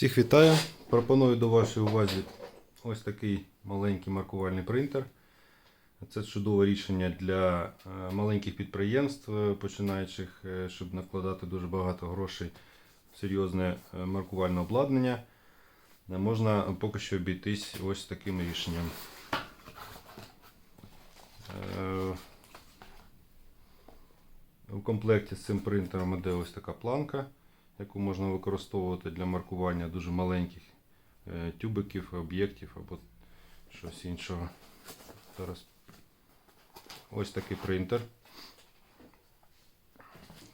Всіх вітаю! Пропоную до вашої увазі ось такий маленький маркувальний принтер. Це чудове рішення для е, маленьких підприємств, е, починаючих, е, щоб не вкладати дуже багато грошей в серйозне маркувальне обладнання. Можна поки що обійтись ось таким рішенням. У комплекті з цим принтером іде ось така планка яку можна використовувати для маркування дуже маленьких е, тюбиків, об'єктів або щось іншого. Зараз ось такий принтер.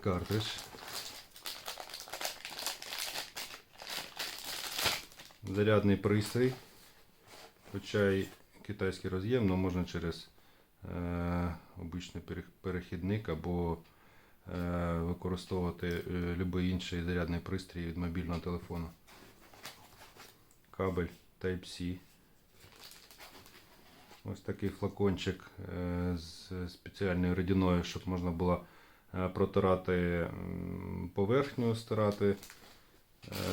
Картридж. Зарядний пристрій. Хоча і китайський роз'єм, але можна через е, обичний перехідник або використовувати е, будь-який інший зарядний пристрій від мобільного телефону. Кабель Type-C. Ось такий флакончик е, з спеціальною рідиною, щоб можна було е, протирати поверхню, стирати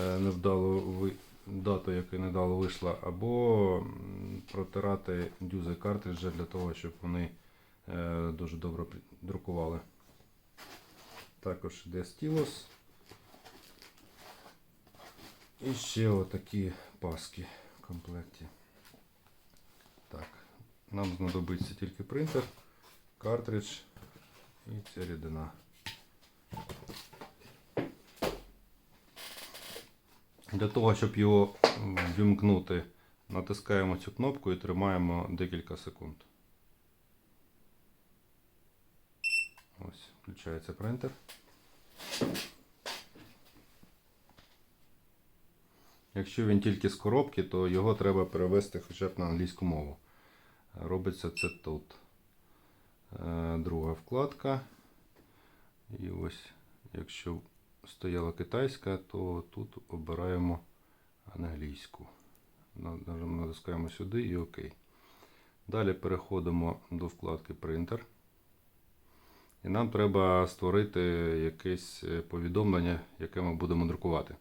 е, невдалу дату, яка недало вийшла, або протирати дюзи картриджа для того, щоб вони е, дуже добре друкували. Також йде стілус. І ще отакі паски в комплекті. Так, нам знадобиться тільки принтер, картридж і ця рідина. Для того, щоб його вімкнути, натискаємо цю кнопку і тримаємо декілька секунд. Ось, включається принтер. Якщо він тільки з коробки, то його треба перевести хоча б на англійську мову. Робиться це тут. Е, Друга вкладка. І ось, якщо стояла китайська, то тут обираємо англійську. Натискаємо сюди і ОК. Далі переходимо до вкладки Принтер. І нам треба створити якесь е, повідомлення, яке ми будемо друкувати.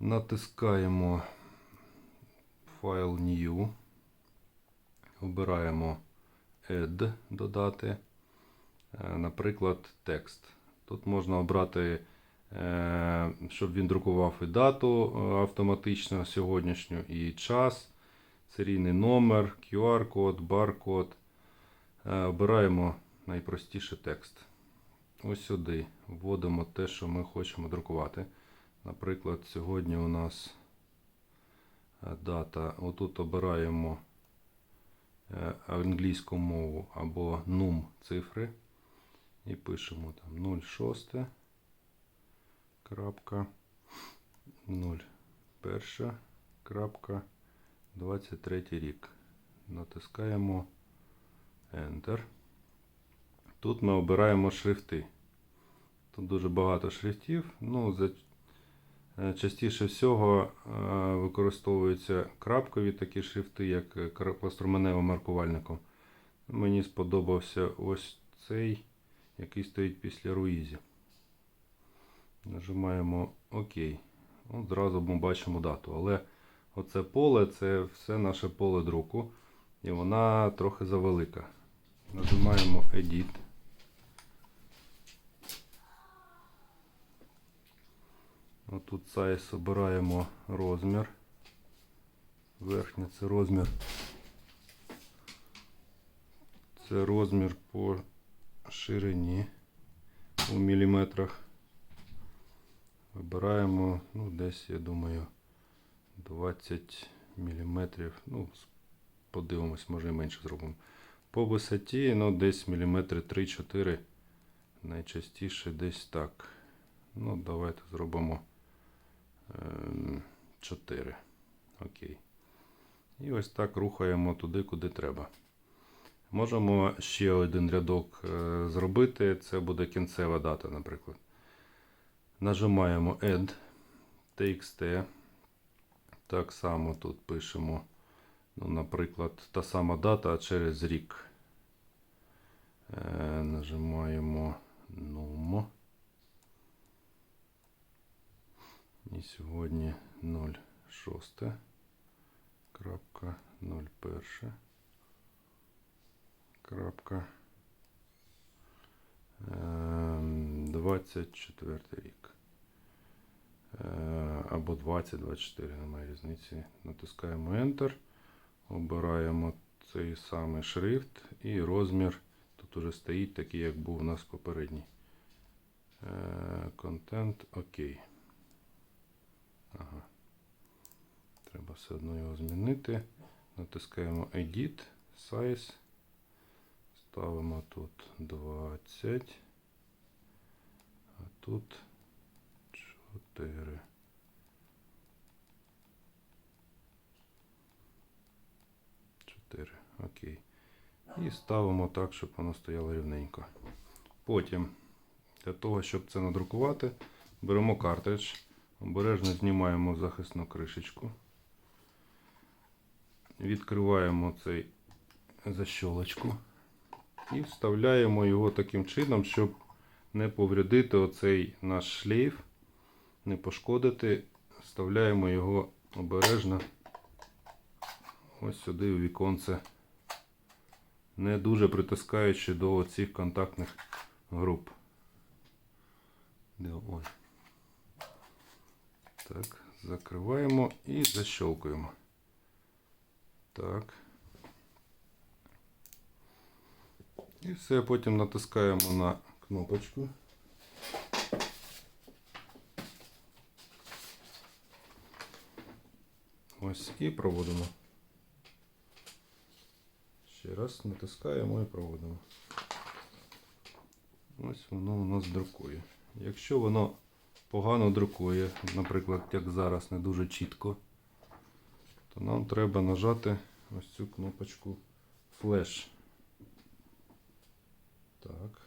Натискаємо файл New. Обираємо Add додати. Е, Наприклад, текст. Тут можна обрати, е, щоб він друкував і дату автоматично сьогоднішню, і час, серійний номер, QR-код, бар-код. Обираємо найпростіший текст. Ось сюди вводимо те, що ми хочемо друкувати. Наприклад, сьогодні у нас е, дата. Отут обираємо е, англійську мову або нум цифри. І пишемо там 06 крапка 01 крапка 23 рік. Натискаємо Enter. Тут ми обираємо шрифти. Тут дуже багато шрифтів. Ну, за, е, частіше всього е, використовуються крапкові такі шрифти, як е, пластроменевим маркувальником. Мені сподобався ось цей, який стоїть після Руїзі. Нажимаємо ОК. От зразу ми бачимо дату. Але оце поле це все наше поле друку. І вона трохи завелика. Нажимаємо Edit. Отут size обираємо розмір. Верхнє це розмір. Це розмір по ширині у міліметрах. Вибираємо, ну, десь, я думаю, 20 міліметрів. Ну, подивимось, може і менше зробимо. По висоті, ну, десь міліметри 3-4. Найчастіше десь так. Ну, давайте зробимо 4. Окей. І ось так рухаємо туди, куди треба. Можемо ще один рядок е, зробити. Це буде кінцева дата, наприклад. Нажимаємо Add TXT. Так само тут пишемо, ну, наприклад, та сама дата а через рік. Е, нажимаємо Num. І сьогодні 06. Крапка 01. Крапка. ем, 24 рік. Е, Або 20-24, немає різниці. Натискаємо Enter. Обираємо цей самий шрифт і розмір. Тут уже стоїть такий, як був у нас попередній. Е, Контент окей. Ага. Треба все одно його змінити. Натискаємо Edit, Size. Ставимо тут 20. А тут 4. Чотири. Окей. І ставимо так, щоб воно стояло рівненько. Потім, для того, щоб це надрукувати, беремо картридж, обережно знімаємо захисну кришечку. Відкриваємо цей защолочку і вставляємо його таким чином, щоб не повредити оцей наш шлейф, не пошкодити. Вставляємо його обережно ось сюди у віконце, не дуже притискаючи до цих контактних груп. Де, ой. Так, закриваємо і защелкуємо. Так. І все, потім натискаємо на кнопочку. Ось і проводимо. Ще раз натискаємо і проводимо. Ось воно у нас друкує. Якщо воно погано друкує, наприклад, як зараз не дуже чітко, то нам треба нажати ось цю кнопочку Flash. Так.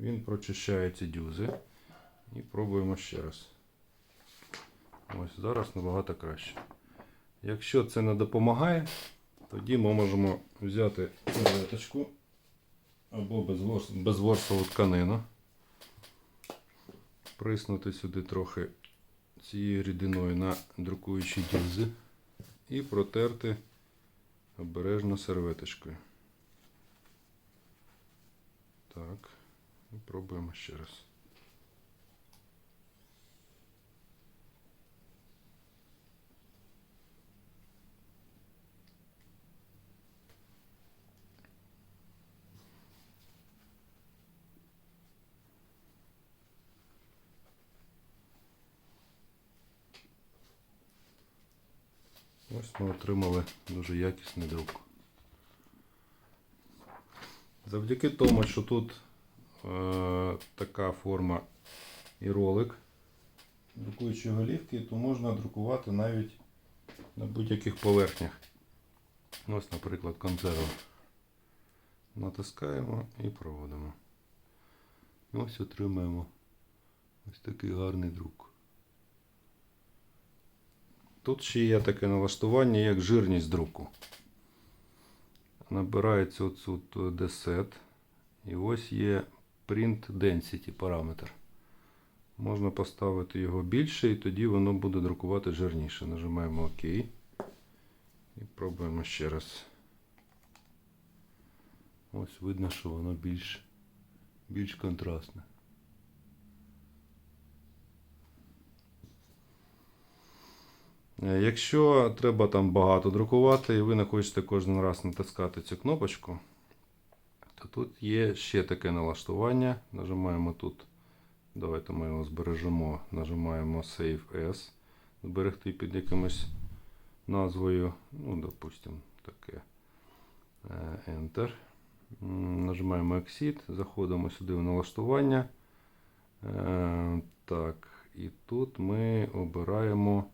Він прочищає ці дюзи. І пробуємо ще раз. Ось зараз набагато краще. Якщо це не допомагає, тоді ми можемо взяти серветочку або безворсову тканину, приснути сюди трохи цією рідиною на друкуючі дільзи і протерти обережно серветочкою. Так, пробуємо ще раз. Ось ми отримали дуже якісний друк. Завдяки тому, що тут е, така форма і ролик друкуючої голівки, то можна друкувати навіть на будь-яких поверхнях. Ось, наприклад, консерва. Натискаємо і проводимо. Ось отримаємо ось такий гарний друк. Тут ще є таке налаштування, як жирність друку. Набирається отут deset. І ось є print density параметр. Можна поставити його більше, і тоді воно буде друкувати жирніше. Нажимаємо ОК. І пробуємо ще раз. Ось видно, що воно більш, більш контрастне. Якщо треба там багато друкувати, і ви не хочете кожен раз натискати цю кнопочку, то тут є ще таке налаштування. Нажимаємо тут. Давайте ми його збережемо. Нажимаємо Save As. Зберегти під якимось назвою. Ну, допустимо, таке. Е, Enter. Нажимаємо Exit. Заходимо сюди в налаштування. Е, Так, і тут ми обираємо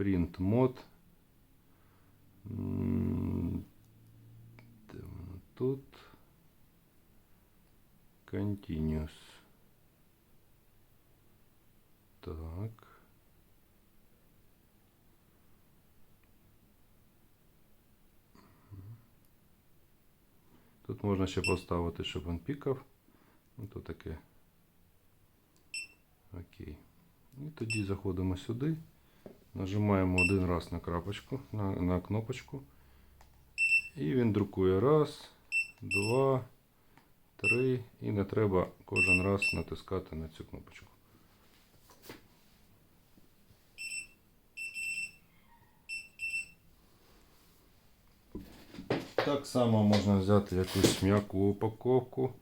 print mode. М, Де воно тут? Continuous. Так. Тут можна ще поставити, щоб він пікав. Ну, то таке. Окей. І тоді заходимо сюди, нажимаємо один раз на крапочку, на, на кнопочку. І він друкує раз, два, три. І не треба кожен раз натискати на цю кнопочку. Так само можна взяти якусь м'яку упаковку.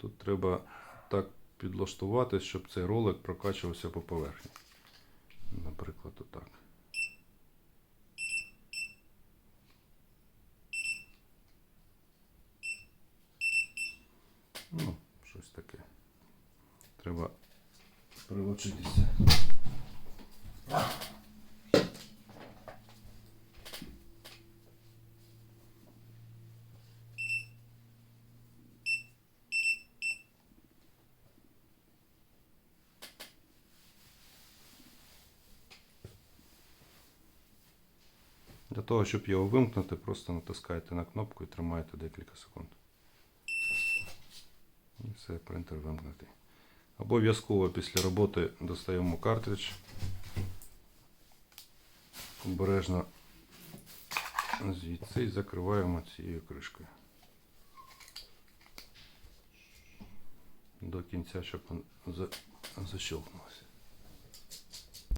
Тут треба так підлаштувати, щоб цей ролик прокачувався по поверхні. Наприклад, отак. Ну, щось таке. Треба прилучитися. Для того, щоб його вимкнути, просто натискаєте на кнопку і тримаєте декілька секунд. І все, принтер вимкнутий. Обов'язково після роботи достаємо картридж. Обережно звідси і закриваємо цією кришкою. До кінця, щоб він за- защелкнувся.